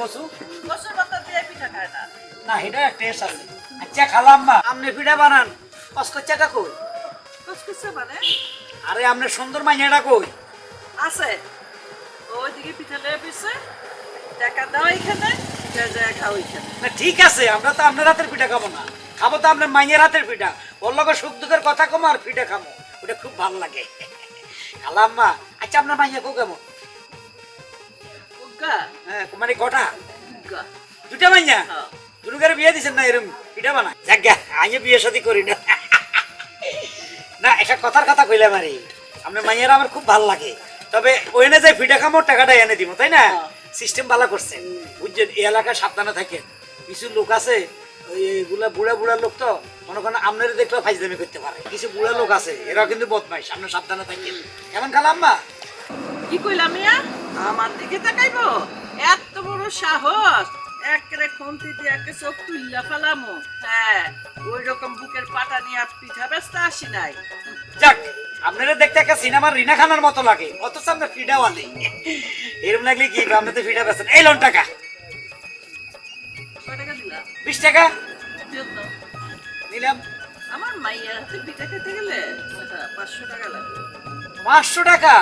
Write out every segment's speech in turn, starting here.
কচু কচুর পাতা দিয়ে পিঠা খায় না। না এটা টেস্ট আছে। আচ্ছা খালাম মা। আপনি পিঠা বানান। কসকর চাকা কই কচকুচে মানে? আরে আপনি সুন্দর মাইয়াটা কই? আছে। ওইদিকে পিঠা লেগে পিছে টাকা দাও এখানে না ঠিক আছে আমরা তো আপনার হাতের পিঠা খাব না। খাব তো আপনার মাইয়ের হাতের পিঠা। ওর লগে সুখ দুঃখের কথা কমো আর পিঠা খামো। ওটা খুব ভালো লাগে। খালাম মা। আচ্ছা আপনার মাইয়া কো কেমন মানে কটা? দুটা মাইয়া বিয়ে দিছেন না এরকম পিঠা বানা আমি বিয়ে শাদি করি না। না একটা কথার কথা কইলাম আরে। আপনার মাইয়ারা আমার খুব ভালো লাগে। তবে ওখানে যাই খামো টাকাটা এনে দিব তাই না। সিস্টেম ভালো করছেন বুঝছেন এই এলাকায় সাবধানে থাকেন। কিছু লোক আছে এগুলা বুড়া বুড়া লোক তো মনে করেন আপনারা দেখলে ফাইজদামি করতে পারে। কিছু বুড়া লোক আছে এরা কিন্তু বদমাইশ আপনি সাবধানে থাকেন। কেমন খালাম মা কি কইলাম মিয়া? আমার দিকে তাকাইবো? এত বড় সাহস। একরে খুন্তি দিয়ে একে চোখ তুললা ফেলামো। হ্যাঁ ওই রকম বুকের পাটা নিয়ে পিঠা ব্যস্ত আসি নাই। যাক আপনারা দেখতে একটা সিনেমার রিনা খানার মতো লাগে। অথচ ওয়ালি এরকম লাগলে কি তো ফিডা বেছেন এই লোন টাকা। বিশ টাকা। নিলাম। আমার মাইয়ার হাতে পিঠা খেতে গেলে পাঁচশো টাকা লাগবে। পাঁচশো টাকা?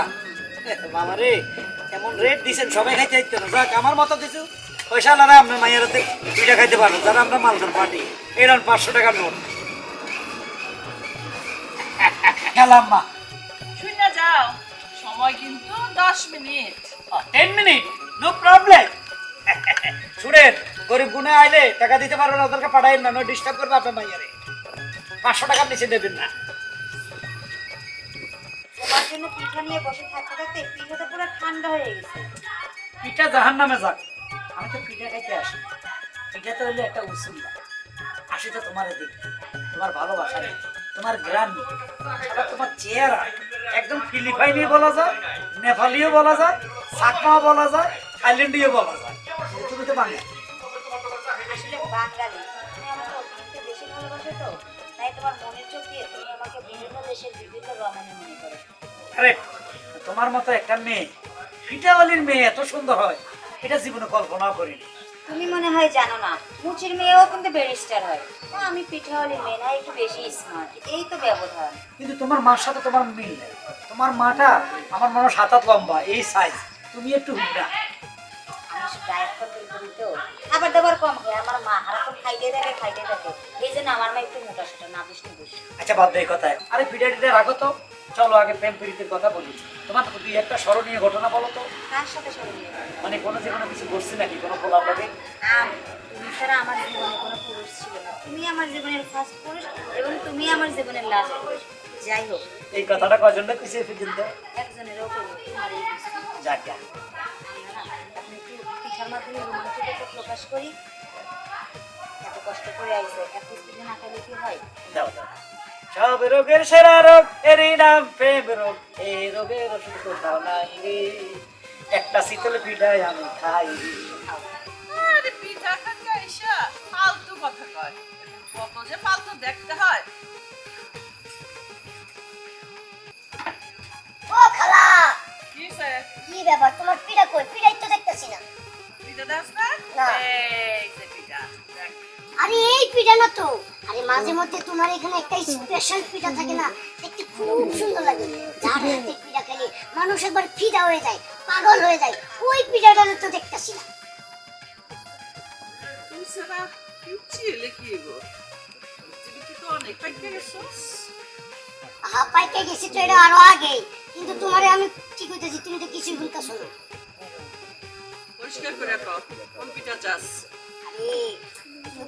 বাবা রে এমন রেট দিছেন? সবাই খাইতে চাইতো না যাক আমার মতো কিছু পয়সা লারা আপনার হাতে পিঠা খাইতে পারেন যারা আমরা মালদার পার্টি এরকম পাঁচশো টাকার নোট। খেলাম মা শুনে যাও। সময় কিন্তু দশ minute. Ten minute no problem শুনেন গরিব গুনে আইলে টাকা দিতে পারবে না ওদেরকে পাঠাইন না ডিস্টার্ব করবে আপনার মাইয়ারে। পাঁচশো টাকার নিচে দেবেন না। তোমার জন্য পিঠা নিয়ে বসে থাকতে থাকতে পিঠাটা পুরো ঠান্ডা হয়ে গেছে। পিঠা জাহান নামে যাক। আমি তো পিঠা খাইতে আসি পিঠা তো হলো একটা উসুল্লা আসি তো তোমার দেখতে। তোমার ভালোবাসা নিয়ে, তোমার গ্রাম আবার তোমার চেহারা। একদম ফিলিপাইনিও বলা যায় নেপালিও বলা যায় সাকমাও বলা যায় থাইল্যান্ডীয় বলা যায়। তুমি তো বাঙালি। আসলে বাঙালি। বেশি ভালোবাসো তো তাই তোমার মনের চোখ দিয়ে তুমি আমাকে বিভিন্ন দেশের বিভিন্ন রমণী মনে করো। আরে তোমার মতো একটা মেয়ে পিঠাওয়ালির মেয়ে এত সুন্দর হয় এটা জীবনে কল্পনাও করিনি। তুমি মনে হয় জানো না মুচির মেয়েও কিন্তু ব্যারিস্টার হয়। আমি পিঠাওয়ালির মেয়ে না একটু বেশি স্মার্ট এই তো ব্যবধান। কিন্তু তোমার মার সাথে তোমার মিল নেই। তোমার মাটা আমার মনে হয় সাত হাত লম্বা এই সাইজ তুমি একটু তো খাবার দাবার কম আমার মা হারাক্ষণ খাইতে থাকে খাইতে থাকে এই জন্য আমার মা একটু মোটা সোটা না বেশি আচ্ছা বাদ দেয় কথায়। আরে পিঠা টিঠা রাখো তো। চলো আগে প্রেম প্রীতির কথা বলি। তোমার দুই একটা স্মরণীয় ঘটনা বলো তো। কার সাথে সরে নিয়ে মানে কোনো যে কোনো কিছু ঘটছে নাকি? কোনো প্রলাপ লাগে? তুমি ছাড়া আমার জীবনে কোনো পুরুষ ছিল না। তুমি আমার জীবনের ফার্স্ট পুরুষ এবং তুমি আমার জীবনের লাস্ট পুরুষ। যাই হোক। এই কথাটা কজনটা পিছিয়ে পর্যন্ত একজনেরও করব তোমার এই যাক আপনি একটু পিঠার মাধ্যমে রোমাঞ্চটা প্রকাশ করি। এত কষ্ট করে আইসে এত পিঠে না খাইলে কি হয়? দাও দাও। সব রোগের সেরা রোগ এরই নাম প্রেম রোগ। এই রোগের ওষুধ কোথাও নাই রে। একটা শীতল পিঠায় আমি খাই। আরে পিঠা খাঙ্গা এসা ফালতু কথা কয়। কত যে ফালতু দেখতে হয়। ও খালা! কি সে কি ব্যাপার? তোমার পিঠা কই? পিঠাই তো দেখতেছি না। পিঠা দাস না? না। এই যে পিঠা দেখ। আরে এই পিঠা না তো। আরে মাঝে মধ্যে তোমার এখানে একটা স্পেশাল পিঠা থাকে না দেখতে খুব সুন্দর লাগে। যার হাতে পিঠা খেলে মানুষ একবার ফিদা হয়ে যায় পাগল হয়ে যায় ওই পিঠাটা তো দেখতেছি না। সারা কিচ্ছি কি গো তুমি কি তো অনেক পাইকে গেছস হা পাইতে গেছি তো এটা আরও আগে কিন্তু তোমারে আমি ঠিক হইতেছি তুমি তো কিছুই বলতেছো না। পরিষ্কার করে কও কোন পিঠা চাস? আরে তুমি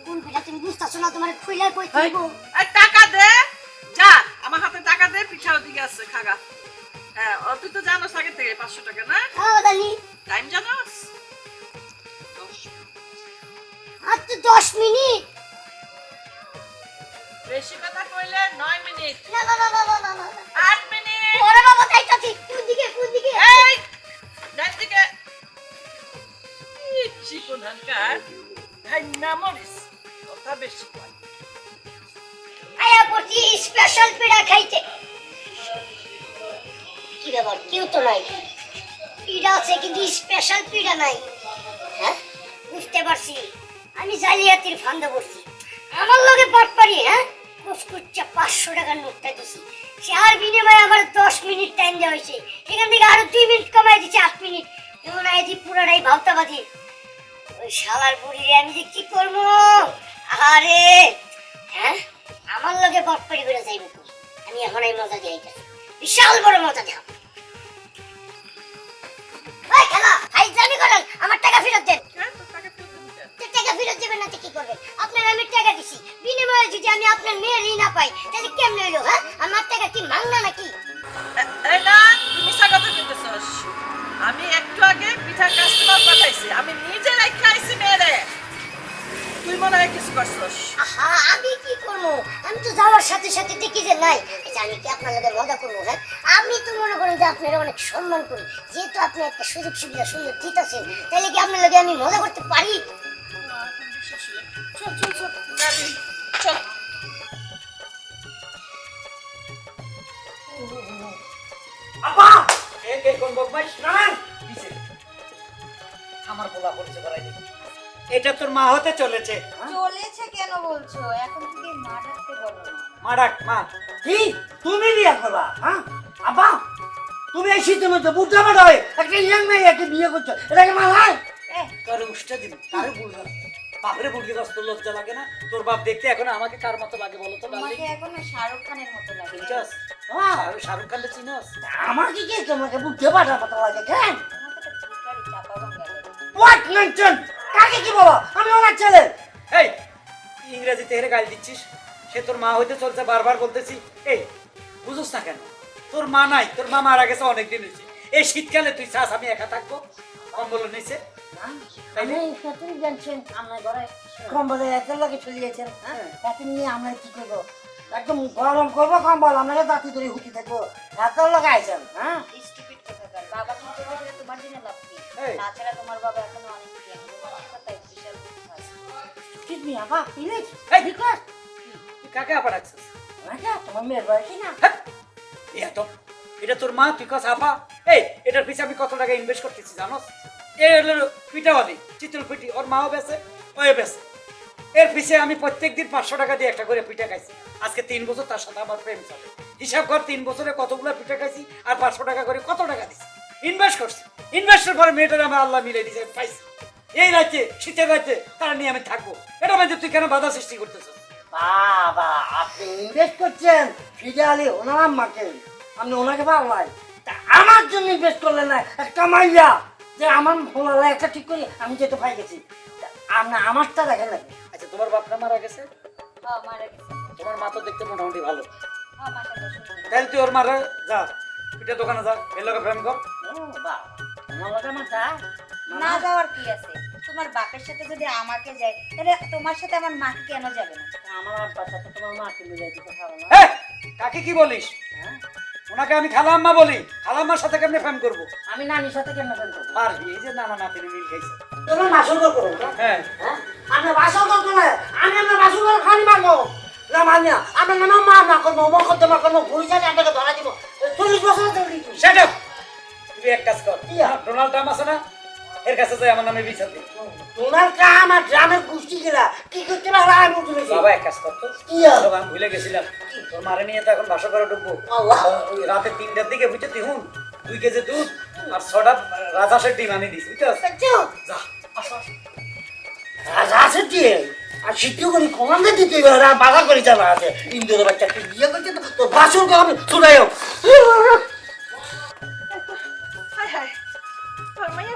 কোন পিঠা তুমি বুঝতেছো না? তোমার খুইলা কই দিব এই টাকা দে। যা আমার হাতে টাকা দে পিঠা ওদিকে আছে খাগা। হ্যাঁ ও তুই তো জানোস আগে থেকে পাঁচশো টাকা না? হ্যাঁ জানি টাইম জানোস? আর তো দশ মিনিট? বেশি কথা কইলে নয় মিনিট। না না না না না না না। আট মিনিট। ওরে বাবা কোন দিকে কোন দিকে এই ডান দিকে। চিকন হানকার হ্যাঁ? আমি জালিয়াতির ফান্দে পড়ছি। আমার লগে পাটপারি হ্যাঁ? কুচকুচ্চা পাঁচশো টাকার নোটটা দিছি সে আর বিনিময়ে আমার দশ মিনিট টাইম দেওয়া হয়েছে। সেখান থেকে আরও দুই মিনিট কমাই দিচ্ছে, আট মিনিট। এমন আইদি পুরোটাই ভাবতাবাদি ওই শালার বুড়ি আমি যে কি করব? আরে হ্যাঁ? আমার লগে পাটপারি করে যাইব আমি এখন এই মজা দিয়ে বিশাল বড় মজা দেখাবো ওই খেলা হাই জানি করেন আমার টাকা ফেরত দেন। হ্যাঁ, টাকা ফেরত দিবি টাকা ফেরত দেবেন না কি করবেন? আপনার আমি টাকা দিছি। বিনিময়ে যদি আমি আপনার মেয়ের ঋণ না পাই তাহলে কেমন হইল হ্যাঁ? আমার টাকা কি মাংনা নাকি? না আমি একটু আগে পিঠা কাস্টমার পাঠাইছি। আমি নিজে রেখে আইছি মেরে তুই মনে হয় কিছু করছস আমি কি করব? আমি তো যাওয়ার সাথে সাথে দেখি যে নাই। আমি কি আপনার লগে মজা করব হ্যাঁ? আমি তো মনে করেন যে আপনারা অনেক সম্মান করি। যেহেতু আপনি একটা সুযোগ সুবিধা সুন্দর দিতেছেন তাহলে কি আপনার লগে আমি মজা করতে পারি? চল চল চল চল। আপা কে কোন নামান আমার পরিচয় করাই এটা তোর মা হতে চলেছে। হ্যাঁ? চলেছে কেন বলছো? এখন থেকে মা ডাকতে বলো মা ডাক মা। কি? তুমি বিয়ে করবা? হ্যাঁ? আব্বা তুমি এই মধ্যে পারো একটা ইয়াং মেয়েকে বিয়ে করছ। এটাকে মানায় এ তোরে উষ্টা দিবি তারে বুঝলাম বাপরে বুড়ি দস্ত লজ্জা লাগে না? তোর বাপ দেখতে এখন আমাকে কার মতো লাগে বলো তো এখন শাহরুখ খানের মতো লাগে। চিনছস হ্যাঁ, শাহরুখ- খানকে চিনস? আমাকে কি তোমাকে বুঝতে পারার মতো লাগে কেন? হোয়াট মেনশন কাকে কি বলো? আমি ওনার ছেলে। এই ইংরেজিতে হেরে গাল দিচ্ছিস? সে তোর মা হইতে চলছে বারবার বলতেছি। এই বুঝোস না কেন? তোর মা নাই তোর মা মারা গেছে অনেকদিন হয়েছে। এই শীতকালে তুই চাস আমি একা থাকব? কম্বল নিচে আমি সেতুই জানছেন আমরা ঘরে কম্বলে এত লাগে চলে গেছেন হ্যাঁ? এত নিয়ে আমরা কি করব? একদম গরম করব কম্বল আমরা দাঁতি ধরে হুকি থাকব। এত লাগাইছেন হ্যাঁ? বাবা তোমার জন্য লাভ এই। তাছাড়া তোমার বাবা এখনও অনেক জ্ঞানী বিশাল কথা মি আপা প্লিজ এই। ঠিক তুই কাকে আপা ডাকছিস? তোমার মেয়ের বয়সী না? এই এটা তোর মা তুই কস আপা এই এটার পিছে আমি কত টাকা ইনভেস্ট করতেছি জানোস? এই হলো পিঠাওয়ালি চিতল পিঠি ওর মাও বেছে ওয়ে বেছে এর পিছে আমি প্রত্যেক দিন পাঁচশো টাকা দিয়ে একটা করে পিঠা খাইছি। আজকে তিন বছর তার সাথে আমার প্রেম চলে। হিসাব কর তিন বছরে কতগুলো পিঠা খাইছি আর পাঁচশো টাকা করে কত টাকা দিছি? ইনভেস্ট করছি। ইনভেস্টের পরে মেয়েটার আমার আল্লাহ মিলে দিছে পাইছি এই রাজ্যে শীতের রাজ্যে তারা নিয়ে আমি থাকব। এটা মানে তুই কেন বাধা সৃষ্টি করতেছিস? বাবা আপনি ইনভেস্ট করছেন। ফিজা আলী ওনার আম্মাকে। আপনি ওনাকে তা আমার জন্য ইনভেস্ট করলেন না একটা মাইয়া। যে আমার ফোনালা একটা ঠিক করি আমি যেতে পাই গেছি। তা আপনি আমারটা দেখেন নাকি আচ্ছা তোমার বাপরা মারা গেছে? হ্যাঁ মারা গেছে। তোমার মা তো দেখতে মোটামুটি ভালো। হ্যাঁ তাহলে তুই ওর মারে যা। পিঠা দোকানে যা। এর লোকে প্রেম কর। বাবা। আমার না যাওয়ার কি আছে? তোমার বাপের সাথে যদি আমাকে যায় তাহলে তোমার সাথে আমার মাকে কেন যাবে না? আমার আব্বার সাথে তোমার মাকে মিলে দিতে পারো না। হ্যাঁ কাকে কি বলিস? হ্যাঁ? ওনাকে আমি খালাম্মা বলি। খালাম্মার সাথে কেমনে প্রেম করব? আমি নানির সাথে কেন ফেল করব? আর এই যে নানা নাতিনি মিল খাইছে। তোমার বাসন করব হ্যাঁ। হ্যাঁ? আপনি বাসন করব আমি আপনার বাসন করে খানি মারবো। না মানিয়া আপনার নামে মা না করব মকদ্দমা করব পুলিশ আছে আপনাকে ধরা দিব। চল্লিশ বছর। সেট তুই এক কাজ কর। কি? ডোনাল্ড ট্রাম্প আছে না? এর কাছে যাই আমার নামে বিচার দিই তোমার কাম আর গ্রামের গোষ্ঠী গেলা কি করতে পারো আমি বুঝতে বাবা এক কাজ কর তো। আমি ভুলে গেছিলাম। তোর মারে নিয়ে তো এখন বাসা করে ঢুকবো। রাতে তিনটার দিকে বুঝতে দিহুন দুই কেজি দুধ আর ছটা রাজাসের ডিম আনি দিস বুঝতে দেখছ? যা আসো আসো। রাজা আছে আর সিদ্ধ করে কমান্ডে দিতে বাধা করে যাওয়া আছে ইন্দোর বাচ্চাকে বিয়ে করছে তো তোর বাসন কে আমি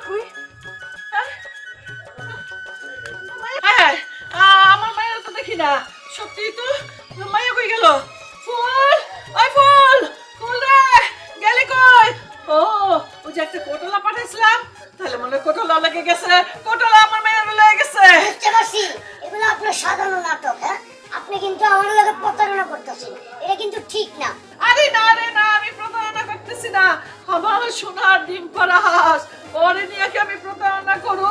হ্যাঁ? হাই হাই আ, আমার মায়ের তো দেখি না। সত্যি তো? তোর কই গেল? ফুল ওই ফুল ফুল রে গেলি কই? ও ওই যে একটা কোটলা পাঠাইছিলাম। তাহলে মনে হয় কোটলা লেগে গেছে। কোটলা আমার মায়ের লেগে গেছে। বুঝতে পারছি। এগুলো আপনার সাধারণ নাটক হ্যাঁ? আপনি কিন্তু আমার লগে প্রতারণা করতেছেন। এটা কিন্তু ঠিক না। আরে না রে না আমি প্রতারণা করতেছি না আমার সোনার ডিম পাড়া হাঁস। ওরে নিয়ে কি আমি প্রতারণা করব?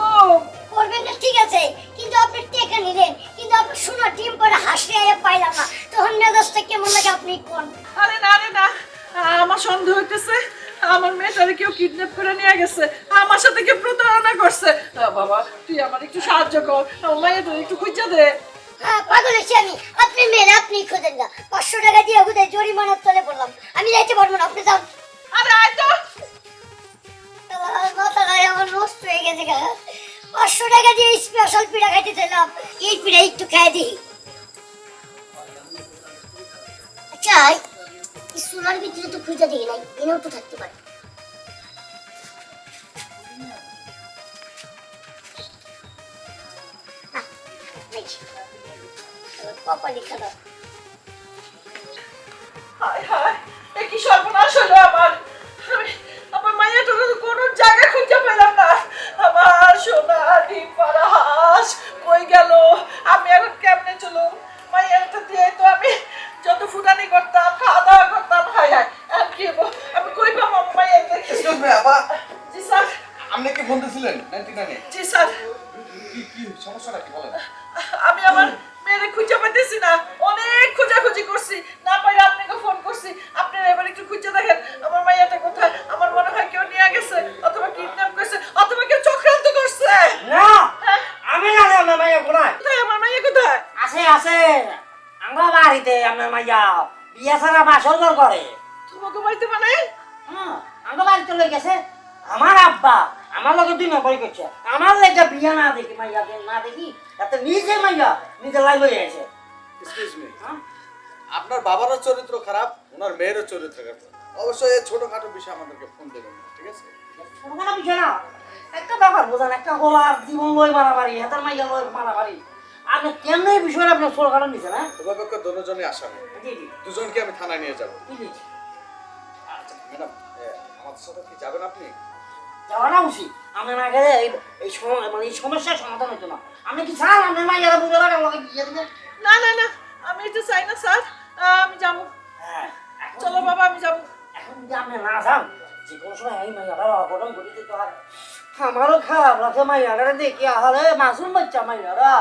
করবেন না ঠিক আছে। কিন্তু আপনি টেকা নিলেন। কিন্তু আপনি শোনা ডিম পরে হাসি আয়া পাইলাম না। তখন মেজাজটা কেমন লাগে আপনি কোন? আরে না রে না আমার সন্দেহ হইতেছে আমার মেয়েটারে কেউ কিডন্যাপ করে নিয়ে গেছে আমার সাথে কে প্রতারণা করছে। বাবা তুই আমার একটু সাহায্য কর। আমার মায়ের তুই একটু খুঁজা দে। হ্যাঁ পাগল হয়েছি আমি। আপনি মেয়ে আপনি খোঁজেন না। পাঁচশো টাকা দিয়ে বোধহয় জরিমানার তলে বললাম আমি যাইতে পারব না আপনি যান। আমার মাথাটাই আমার নষ্ট হয়ে গেছে গা। পাঁচশো টাকা দিয়ে স্পেশাল পিঠা খাইতে এই পিঠা একটু খাই দিই আচ্ছা সোনার ভিতরে তো খুঁজে দিই নাই, এনেও তো থাকতে পারে। কপালি খেলা হায় হায় এ কি সর্বনাশ হলো আমার? আমি আমার মায়ের তো কোনো জায়গা খুঁজে পেলাম না। আমার সোনা ডিম পাড়া হাঁস কই গেল? আমি এখন কেমনে চলো মায়েরটা দিয়ে তো আমি যত ফুটানি করতাম খাওয়া দাওয়া করতাম হায় হায় এখন কি হব? আমি কই পাবো আমার মায়ের জি স্যার। আপনি কি ফোন নাইনটি নাইনে? জি স্যার। কি কি সমস্যাটা কি বলেন? আমি আমার মেয়েরে খুঁজে পাইতেছি না অনেক খোঁজাখুঁজি করছি না পাই আপনাকে ফোন করছি আপনারা এবার একটু খুঁজে দেখেন আমার মাইয়াটা কোথায় আমার মনে হয় কেউ নিয়ে গেছে অথবা কিডন্যাপ করছে অথবা কেউ চক্রান্ত করছে না আমি জানি আপনার মাইয়া কোনায় কোথায় আমার মাইয়া কোথায় আছে আছে আমরা বাড়িতে আপনার মাইয়া বিয়া ছাড়া বাসর ঘর করে। তোমাকে বাড়িতে মানে হ্যাঁ, আমরা বাড়িতে লই গেছে। আমার আব্বা আমার লগে দুই নম্বরই করছে। আমার লেগে বিয়া না দেখি মাইয়া না দেখি তাতে নিজে মাইয়া নিজে লাই লই আছে হ্যাঁ? আপনার বাবারও চরিত্র খারাপ ওনার মেয়েরও চরিত্র খারাপ। অবশ্যই এই ছোটখাটো বিষয় আমাদেরকে ফোন দেবেন ঠিক আছে? ছোটখাটো বিষয় না একটা ব্যাপার বোঝেন একটা গোলার জীবন লই মারামারি হাতের মাইয়া লই মারামারি। আপনি কেমন এই বিষয়টা আপনি ছোটখাটো নিছেন হ্যাঁ? উভয়পক্ষ দুজনই আসামি। দুজনকে আমি থানায় নিয়ে যাব। আচ্ছা ম্যাডাম আমাদের সাথে কি যাবেন আপনি? উচিত। আপনার না গেলে এই মানে এই সমস্যার সমাধান হতো না। আপনি কি চান? আপনার বুঝে দিবেন না না না আমি এটা চাই না স্যার। আমি যাব। হ্যাঁ চলো বাবা আমি যাব। এখন যদি আপনি না যান যে কোনো সময় এই অঘটন হয় আমারও খারাপ লাগে মাইয়াটা দেখি আহারে মাসুম বাচ্চা মাইয়ারা।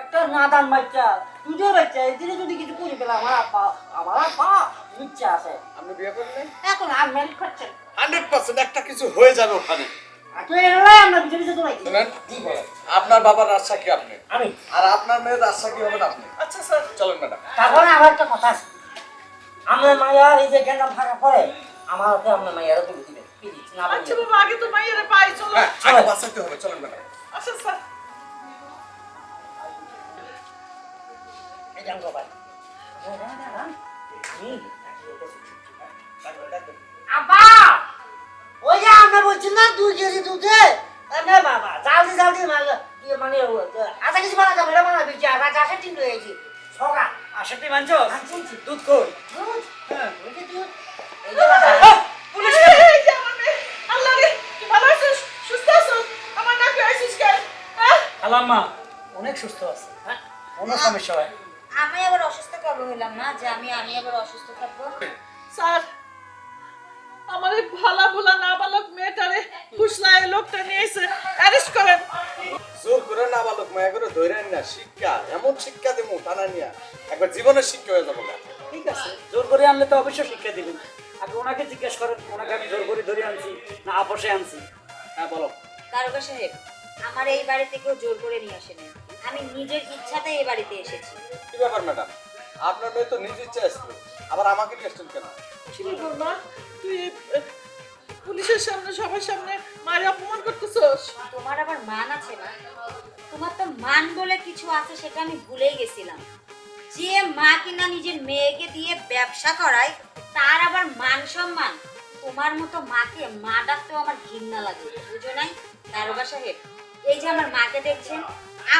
একটা নাদান বাচ্চা। দুধের বাচ্চা এদিকে যদি কিছু করে পেলে আমার আব্বা আমার আব্বা ইচ্ছা আছে। আপনি বিয়ে করলেন? এখন আর ম্যারেজ করছেন হান্ড্রেড পার্সেন্ট একটা কিছু হয়ে যাবে ওখানে। আমরা আপনার বাবার রাজশাহী আপনি আমি। আর আপনার মেয়ের রাজশাহী হবেন আপনি আচ্ছা স্যার। চলেন ম্যাডাম। তারপরে আমার একটা কথা আছে। আপনার মাইয়ার এই যে গেন্দাম থাকা পরে আমার হাতে আপনার দিবেন প্লিজ না আচ্ছা বাবা আগে তো মাইয়ারে পাই চলো। হ্যাঁ আগে বাঁচাইতে হবে। চলেন ম্যাডাম। আচ্ছা স্যার। আব্বা ওই যে আমরা বলছি না দুই কেজি দুধে না বাবা জলদি জলদি ইয়ে মানে আধা কেজি বানা যাবে না বানা দিচ্ছি আধা চাষের দিন রয়েছি সকা আশাটি মানছো দুধ কই দুধ হ্যাঁ দুধ এই যে বাবা। পুলিশ এই যে আমার মেয়ে আল্লাহ রে তুই ভালো আছিস সুস্থ আছিস আমার নাকে আছিস কেন হ্যাঁ খালাম্মা অনেক সুস্থ আছে হ্যাঁ কোনো সমস্যা হয় আমি আবার অসুস্থ কবে হইলাম না যে আমি আমি আবার অসুস্থ থাকব। স্যার আমার ভালা ভোলা না বালক মেয়েটারে ফুসলায় লোকটা নিয়ে এসে অ্যারেস্ট করেন। জোর করে না বালক মায়া করে ধরেন না শিক্ষা এমন শিক্ষা দেবো টানা নিয়া। একবার জীবনের শিক্ষা হয়ে যাব ঠিক আছে জোর করে আনলে তো অবশ্যই শিক্ষা দিবেন। আগে ওনাকে জিজ্ঞেস করেন ওনাকে আমি জোর করে ধরে আনছি না আপসে আনছি। হ্যাঁ বলো দারোগা সাহেব আমার এই বাড়িতে কেউ জোর করে নিয়ে আসেনি। আমি নিজের ইচ্ছাতে এই বাড়িতে এসেছি। কি ব্যাপার ম্যাডাম? আপনার মেয়ে তো নিজ ইচ্ছা আসলো। আবার আমাকে টেস্টেন কেন? কি ব্যাপার মা? তুই পুলিশের সামনে সবার সামনে মায়ের অপমান করতেছস? তোমার আবার মান আছে না তোমার তো মান বলে কিছু আছে সেটা আমি ভুলেই গেছিলাম। যে মা কিনা নিজের মেয়েকে দিয়ে ব্যবসা করায় তার আবার মান সম্মান। তোমার মতো মাকে মা ডাকতেও আমার ঘৃণা লাগে বুঝো নাই? দারোগা সাহেব এই যে আমার মাকে দেখছেন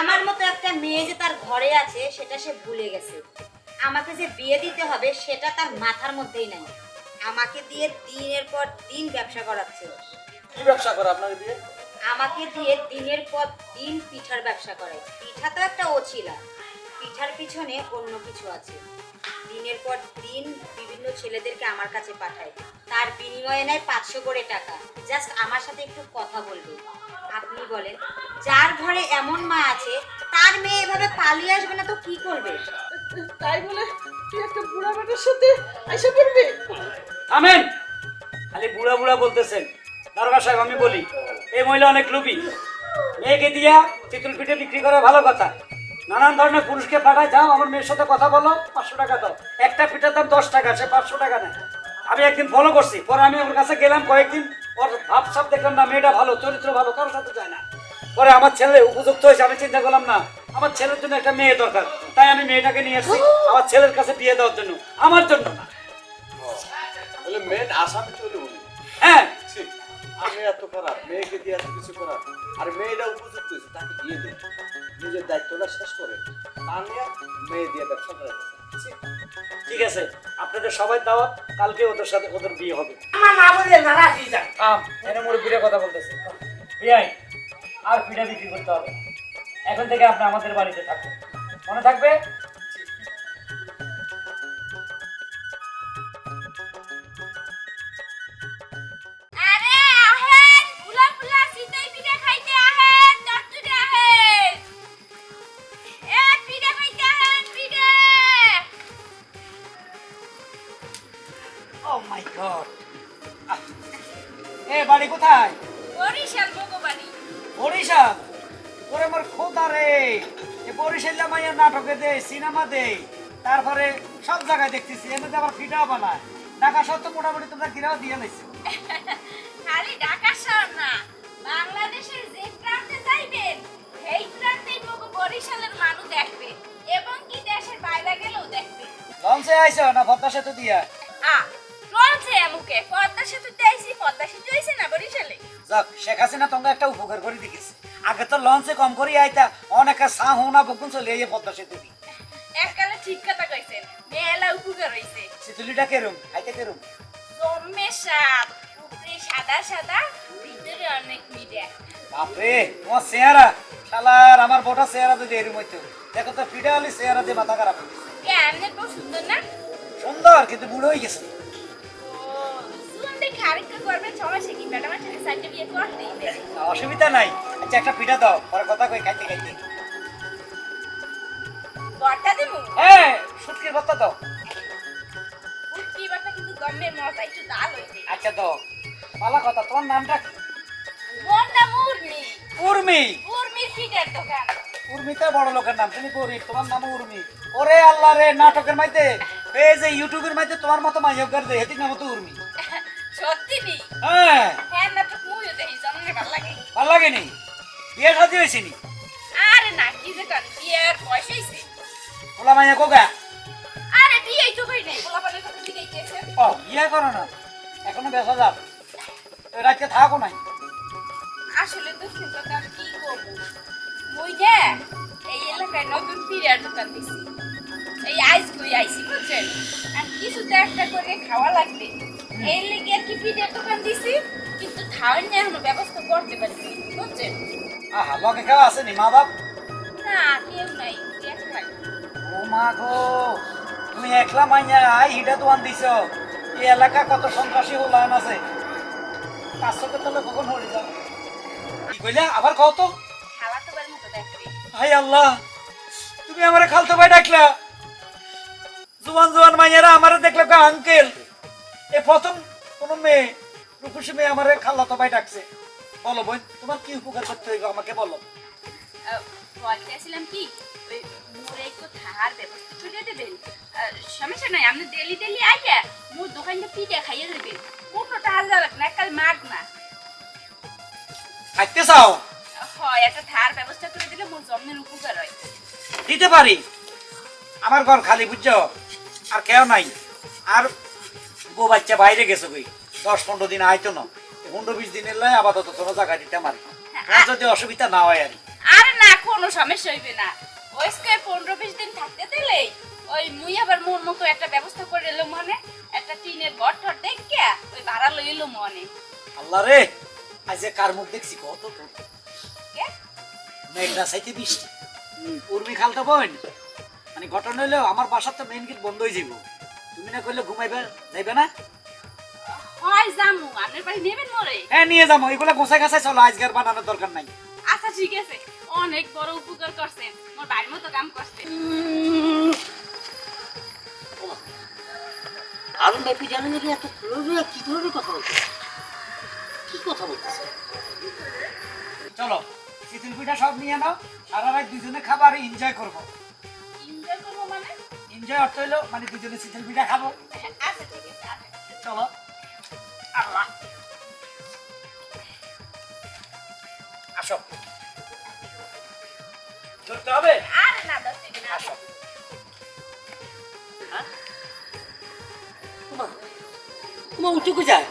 আমার মতো একটা মেয়ে যে তার ঘরে আছে সেটা সে ভুলে গেছে। আমাকে যে বিয়ে দিতে হবে সেটা তার মাথার মধ্যেই নাই। আমাকে দিয়ে দিনের পর দিন ব্যবসা করাচ্ছে। কি ব্যবসা করে আপনার বিয়ে আমাকে দিয়ে দিনের পর দিন পিঠার ব্যবসা করে। পিঠা তো একটা ওছিলা পিঠার পিছনে অন্য কিছু আছে। দিনের পর দিন বিভিন্ন ছেলেদেরকে আমার কাছে পাঠায়। তার বিনিময়ে নেয় পাঁচশো করে টাকা। জাস্ট আমার সাথে একটু কথা বলবে। আপনি বলেন যার ঘরে এমন মা আছে তার মেয়ে এভাবে পালিয়ে আসবে না তো কি করবে? তাই বলে তুই একটা বুড়া বেটার সাথে এসে পড়বি? আমেন! খালি বুড়া বুড়া বলতেছেন। দারোগা সাহেব আমি বলি এই মহিলা অনেক লোভী। মেয়েকে দিয়া চিতল পিঠে বিক্রি করা ভালো কথা। নানান ধরনের পুরুষকে পাঠায় যাও আমার মেয়ের সাথে কথা বলো পাঁচশো টাকা দাও। একটা পিঠার দাম দশ টাকা সে পাঁচশো টাকা নেয়। আমি একদিন ফলো করছি পরে আমি ওর কাছে গেলাম কয়েকদিন ওর ভাব সাপ দেখলাম না মেয়েটা ভালো চরিত্র ভালো কারোর সাথে যায় না। পরে আমার ছেলে উপযুক্ত হয়েছে আমি চিন্তা করলাম না আমার ছেলের জন্য একটা মেয়ে দরকার। তাই আমি মেয়েটাকে নিয়ে এসেছি আমার ছেলের কাছে বিয়ে দেওয়ার জন্য আমার জন্য না। মেন আসামি চলে উনি হ্যাঁ। আমি এত খারাপ মেয়েকে দিয়ে এত কিছু করার। আর মেয়েটা উপযুক্ত হয়েছে তাকে দিয়ে দিন নিজের দায়িত্বটা শেষ করে তা নিয়ে মেয়ে দিয়ে ব্যবসা করে ঠিক আছে আপনাদের সবাই দাওয়াত কালকে ওদের সাথে ওদের বিয়ে হবে। আমার না বলে না রাখি যান থাম এনে মুরব্বীরা কথা বলতেছে। বিয়াই আর পিঠা বিক্রি করতে হবে? এখন থেকে আপনি আমাদের বাড়িতে থাকবেন মনে থাকবে? মাইয়া নাটকে দে সিনেমা দেয় তারপরে সব জায়গায় দেখতেছি এমনিতে আবার ফিটাও বানায়। ঢাকা শহর তো মোটামুটি তোমরা ঘিরাও দিয়ে নিয়েছো খালি ঢাকা শহর না বাংলাদেশের যে প্রান্তে যাইবেন সেই প্রান্তেই মগো বরিশালের মানুষ দেখবে এবং কি দেশের বাইরে গেলেও দেখবে। লঞ্চে আইছো না ভদ্রা সেতু দিয়া যাক শেখ হাসিনা তোমরা একটা উপকার করে দিকেছে আগে তো লঞ্চে কম করি আইতা অনেকে সা হোনা বকুন চলে এই পদ্মা সেতু এককালে ঠিক কথা কইছেন মেলা উপকার হইছে। সেতুলিটা কেরম? খাইতে কেরম? জম্মে সাপ উপরে সাদা সাদা ভিতরে অনেক মিডিয়া বাপরে তোমার চেহারা। শালার আমার বোটা চেহারা যদি এরম হইতো দেখো তো ফিডে হলি চেহারা দিয়ে মাথা খারাপ হয়ে গেছে। এমনি তো সুন্দর না? সুন্দর কিন্তু বুড়ো হয়ে গেছে। আরেকটা করবেন সমস্যা কি? ম্যাডাম আছে সাইডে বিয়ে করতেই অসুবিধা নাই। আচ্ছা একটা পিঠা দাও। পরে কথা কই খাইতে খাইতে। বর্তা দিমু হ্যাঁ ভর্তা দাও। কিন্তু মজা একটু ডাল হইছে আচ্ছা দাও। কথা তোমার নামটা কি? মোর নাম উর্মি। উর্মি উর্মির ফিটের দোকান উর্মিতে বড় লোকের নাম তুমি গরিব তোমার নাম উর্মি। ওরে আল্লাহ রে নাটকের মাইতে। এই যে ইউটিউবের মাইতে তোমার মতো মাইয়গার দে হেতির নাম তো উর্মি। সত্যি নি হ্যাঁ হ্যাঁ নাটক দেখি জমনে ভালো লাগে। ভালো লাগেনি? বিয়ে শাদি নি আরে না কি যে কর বিয়ের পয়সা হইছে ওলা মাইয়া কোগা আরে বিয়েই তো কই নাই বলা বলে কত দিকে ও বিয়ে করো না। এখনও বেসা যাক রাতকে থাকো নাই? আসলে তো সেটা আমি কি করব? মুই যে এই এলাকায় নতুন পিরিয়ার দোকান দিছি। এই আইস কই বুঝছেন? আর কিছু তো একটা করে খাওয়া লাগবে। লেগে আর কি দোকান দিছি কিন্তু খাওয়ার নিয়ে এখনও ব্যবস্থা করতে পারছি বুঝছেন? আহা লগে কেউ আসেনি মা বাপ? না কেউ নাই একলাই ও মা গো তুমি একলা মাইয়া আই দোয়ান দিছ। এই এলাকা কত সন্ত্রাসী হলান আছে। কাজকে তাহলে কখন হয়ে যাও কি কইলে আবার কও তো। মতো হাই আল্লাহ তুমি আমারে খালতো ভাই ডাকলা। জুয়ান জুয়ান মাইয়ারা আমারে দেখলে আঙ্কেল এ প্রথম কোন মেয়ে রূপসী মেয়ে আমারে ভাই ডাকছে। বলো বোন তোমার কি উপকার করতে হইব আমাকে বলো। বলতেছিলাম কি ওই মোরে একটু থাকার ব্যবস্থা করে দেবেন। সমস্যা নাই আপনি ডেলি ডেলি আইয়া মোর দোকানটা পিঠে খাইয়ে দেবেন। কোনো টাকা যাবে না কাল মাগ না। খাইতে চাও? হয় একটা থার ব্যবস্থা করে দিলে মোর জন্মের উপকার হয়। দিতে পারি। আমার ঘর খালি বুঝছ? আর কেউ নাই। আর বউ বাচ্চা বাইরে গেছে কই? দশ পনেরো দিন আইতো না। পনেরো বিশ দিনের লাই আপাতত তোমার জায়গা দিতে পারি আর যদি অসুবিধা না হয় আর। আরে না কোনো সমস্যা হইবে না। ওই স্কোয়ার পনেরো বিশ দিন থাকতে দিলেই ওই মুই আবার মোর মতো একটা ব্যবস্থা করে এলো মনে একটা টিনের ঘর ঠর দেখে ওই ভাড়া লই এলো মনে। আল্লাহ রে আজ যে কার মুখ দেখছি কত? মেঘনা সাইতে বৃষ্টি। উর্মি খালতে বোন মানে ঘটনা হইল আমার বাসার তো মেইন গেট বন্ধ হয়ে যাব তুমি না কইলে ঘুমাইবে যাইবে না? হয় জামু আপনার বাড়ি নেবেন মরে? হ্যাঁ নিয়ে যাব এগুলো গোছাই গাছাই চলো আজকের বানানোর দরকার নাই। আচ্ছা ঠিক আছে। অনেক বড় উপকার করছেন মোর বাড়ির মতো কাম করছেন। আরুন ভাই পিজানো নাকি এত কি ধরনের কথা বলছে কি কথা বলতেছে পিঠা সব নিয়ে নাও সারা রাত দুজনে খাবার এনজয় করব। এনজয় করব মানে? এনজয় অর্থ হইল মানে দুজনে শীতল পিঠা খাব। আচ্ছা ঠিক আছে আচ্ছা। চলো। আল্লাহ। আসো। ধরতে হবে? আরে না দশ থেকে না। আসো। তোমার উঠুকু যায়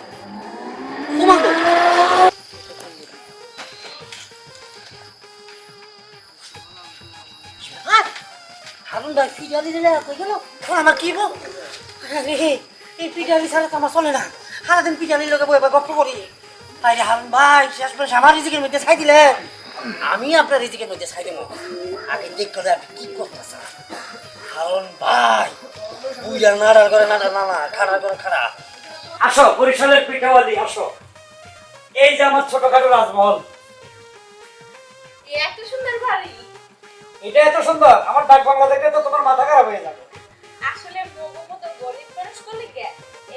পিটালি দিলে কই গেল? আমার কি আরে, এই পিটালি ছাড়া তো আমার চলে না। সারাদিন পিটালির লোকে বই গপ্প করি। আরে হারুন ভাই, শেষ পর্যন্ত আমার রিজিকের মধ্যে ছাই আমি আপনার রিজিকের মধ্যে ছাই দেবো। আগে হবে আপনি কি করতেছেন। হারুন ভাই বুঝা নাড়ার করে নাড়া নাড়া খাড়ার করে খাড়া। আসো, বরিশালের পিঠাওয়ালি আসো। এই যে আমার ছোটখাটো রাজমহল। এত সুন্দর বাড়ি। এটা এত সুন্দর আমার ডাক বাংলা দেখলে তো তোমার মাথা খারাপ হয়ে যাবে। আসলে মগো মতো গরিব মানুষ করলে কে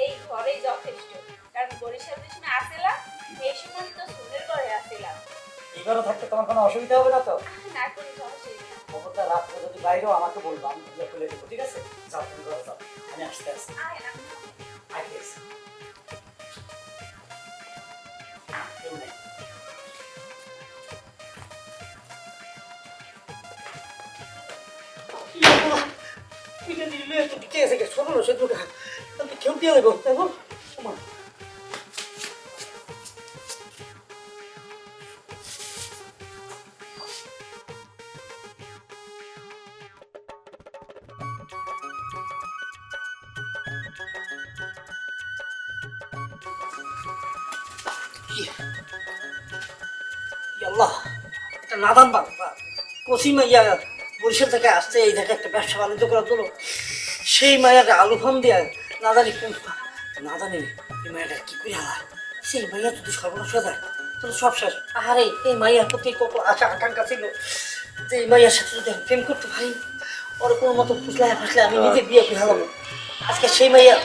এই ঘরেই যথেষ্ট। কারণ বরিশাল সময় আসিলাম এই সময় তো সোনের ঘরে আসিলাম। এবারও থাকতে তোমার কোনো অসুবিধা হবে না তো? না করে সমস্যা নেই। খবরটা রাত্রে যদি বাইরেও আমাকে বলব আমি খুলে খুলে দেবো ঠিক আছে? যাও তুমি ঘরে যাও আমি আসতে আসি আগে এসে। কেউ নেই। পিঠা দিলে তো কে আছে কে ছোট না সে দুটা তো কেউ দিয়ে দেবো দেখো আল্লাহ এটা নাদান বাং কচি মাইয়া বরিশাল থেকে আসতে এই দেখে একটা ব্যবসা বাণিজ্য করা তোলো। সেই মায়াটা আলু ফোন দিয়ে না জানি কোন না জানি এই মায়াটা কি করে হারা সেই মাইয়া যদি সর্বনাশ হয়ে যায় সব শেষ। আরে এই মাইয়ার প্রতি কত আশা, আকাঙ্ক্ষা ছিল যে এই মাইয়ার সাথে যদি প্রেম করতে পারি, ওর কোনো মতো ফুসলে ফাসলে আমি নিজে বিয়ে করে আজকে সেই মাইয়া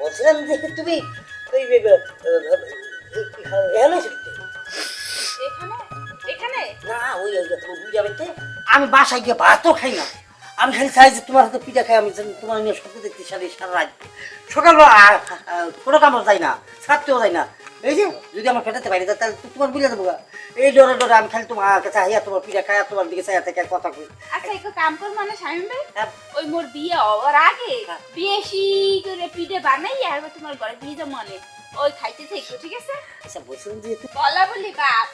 বলছিলাম যে তুমি ওই এখানে এখানে না ওই যাবে আমি বাসায় গিয়ে ভাতও খাই না। আমি খালি চাই যে তোমার হাতে পিঠা খাই আমি তোমার নিয়ে স্বপ্ন দেখতে সারি সারা রাত। সকালবেলা কোনো কামড় যাই না ছাড়তেও যাই না। এই যে যদি আমার পেটাতে পারি তাহলে তোমার বুঝে দেবো। এই ডরে ডরে আমি খালি তোমার কাছে হাইয়া তোমার পিঠা খাই তোমার দিকে চাইয়া থেকে কথা কই। আচ্ছা একটু কাম কর মানে স্বামী ভাই। হ্যাঁ। ওই মোর বিয়ে হওয়ার আগে হ্যাঁ। বেশি করে পিঠে বানাই আর তোমার ঘরে দিয়ে যা মনে। ওই খাইতে থাকো ঠিক আছে? আচ্ছা বলছিলাম যে একটু- বলা বলি বাপ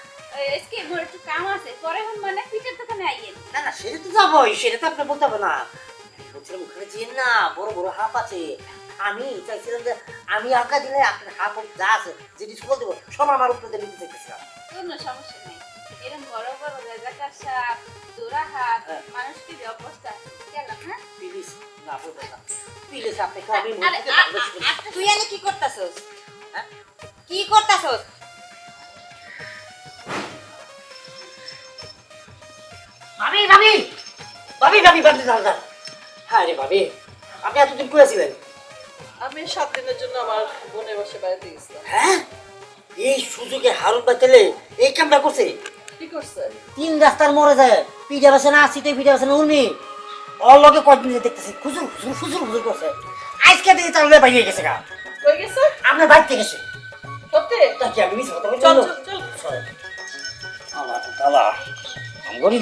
আজকে মোর একটু কাম আছে পরে হন মানে পিঠের দোকানে আইয়েন না না সেটা তো যাবোই সেটা তো আপনি বলতে হবে না। বলছিলাম ওখানে যে না বড় বড় হাফ আছে। আমি চাইছিলাম যে আমি আঁকা দিলে আপনার হাফ অফ যা আছে যে ডিসপ্লে দেবো সব আমার উপরে নিতে চাইতেছিলাম কোনো সমস্যা নেই। এরকম বড় বড় রেজাকার সাপ জোড়া হাত হ্যাঁ। গেলাম হ্যাঁ? প্লিজ না বলব না প্লিজ আপনাকে আমি তুই এনে কি করতাছস? হ্যাঁ? কি করতাছস? ভাবি ভাবি! ভাবি ভাবি ভাবি দাঁড়া দাঁড়া হ্যাঁ রে ভাবি আপনি এতদিন করেছিলেন আমি সাত দিনের জন্য আমার বোনের বাসে বাড়িতে গেছিলাম। হ্যাঁ? এই সুযোগে হারুন বাচ্চালে এই কামটা করছে? কি করছে? তিন রাস্তার মরে যায় পিঠা বাসে না আসি তো পিঠা বাসে না উর্মি ওর লগে কয়েকদিন দেখতেছি খুচুর খুচুর খুচুর খুচুর করছে। আজকে দিয়ে তাহলে বাইরে গেছে গা। কই গেছে? আপনার বাড়িতে গেছে? সত্যি? তা কি আমি মিস কথা বলছি? চল চল চল। আল্লাহ তালা আমগরি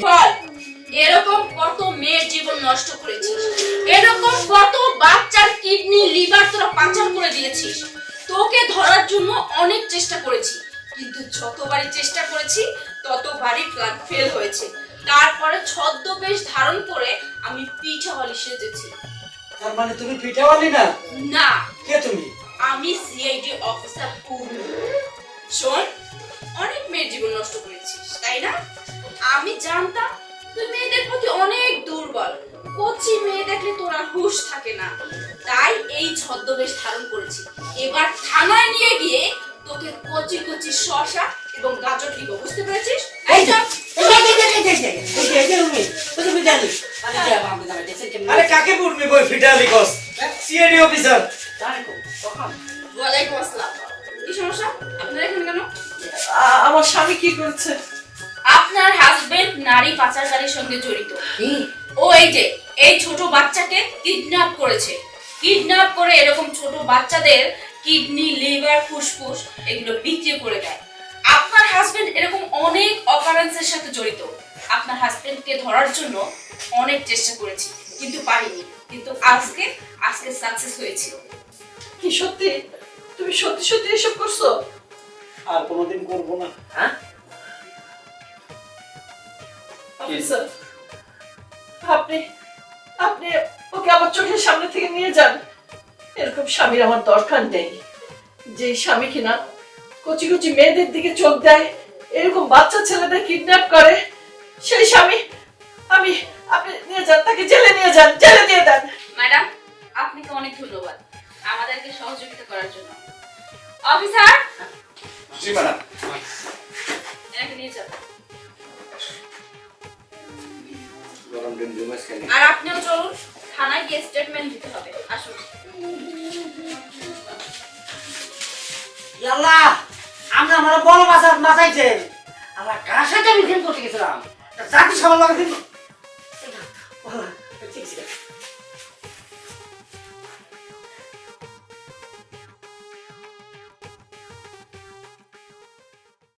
এরকম কত মেয়ের জীবন নষ্ট করেছিস? এরকম কত বাচ্চার কিডনি লিভার তোরা পাচার করে দিয়েছিস? তোকে ধরার জন্য অনেক চেষ্টা করেছি কিন্তু যতবারই চেষ্টা করেছি ততবারই প্ল্যান ফেল হয়েছে। তারপরে ছদ্মবেশ ধারণ করে আমি পিঠা হলি সেজেছি। তার মানে তুমি পিঠাওয়ালি না? না। কে তুমি? আমি সিআইডি অফিসার পূর্ণ শোন অনেক মেয়ের জীবন নষ্ট করেছিস তাই না? আমি জানতাম তুই মেয়েদের প্রতি অনেক দুর্বল। কচি মেয়ে দেখলে তোর আর হুঁশ থাকে না। তাই এই ছদ্মবেশ ধারণ করেছি। এবার থানায় নিয়ে গিয়ে তোকে কচি কচি শশা এবং গাজর দিব বুঝতে পেরেছিস? এই চল। আরে কাকে পড়বি বই ফিটালি কস? CID officer. ওয়ালাইকুম আসসালাম। কি সমস্যা? আপনারা এখানে কেন? আমার স্বামী কি করেছে? আপনার হাজবেন্ড নারী পাচারকারীর সঙ্গে জড়িত। ও এই যে এই ছোট বাচ্চাকে কিডন্যাপ করেছে। কিডন্যাপ করে এরকম ছোট বাচ্চাদের কিডনি লিভার ফুসফুস এগুলো বিক্রি করে দেয়। আপনার হাজবেন্ড এরকম অনেক অকারেন্সের সাথে জড়িত। আপনার হাজবেন্ডকে ধরার জন্য অনেক চেষ্টা করেছি কিন্তু পারিনি। কিন্তু আজকে আজকে সাকসেস হয়েছে। কি সত্যি? তুমি সত্যি সত্যি এসব করছ? আর কোনোদিন করব না। হ্যাঁ? অফিসার আপনি আপনি ওকে আমার চোখের সামনে থেকে নিয়ে যান। এরকম স্বামীর আমার দরকার নেই। যে স্বামী কিনা কচি কচি মেয়েদের দিকে চোখ দেয় এরকম বাচ্চা ছেলেদের কিডন্যাপ করে সেই স্বামী আমি আপনি নিয়ে যান তাকে জেলে নিয়ে যান জেলে দিয়ে দেন। ম্যাডাম আপনাকে অনেক ধন্যবাদ আমাদেরকে সহযোগিতা করার জন্য। অফিসার! জি ম্যাডাম। এনাকে নিয়ে যান। আর আপনিও চলুন থানায় গিয়ে স্টেটমেন্ট দিতে হবে। আসুন। আল্লাহ আমরা আমার বড় মাছ মাছাইছে আমরা কার সাথে মিটিং করতে গেছিলাম? জাতি সবার লাগে দিন ঠিক আছে।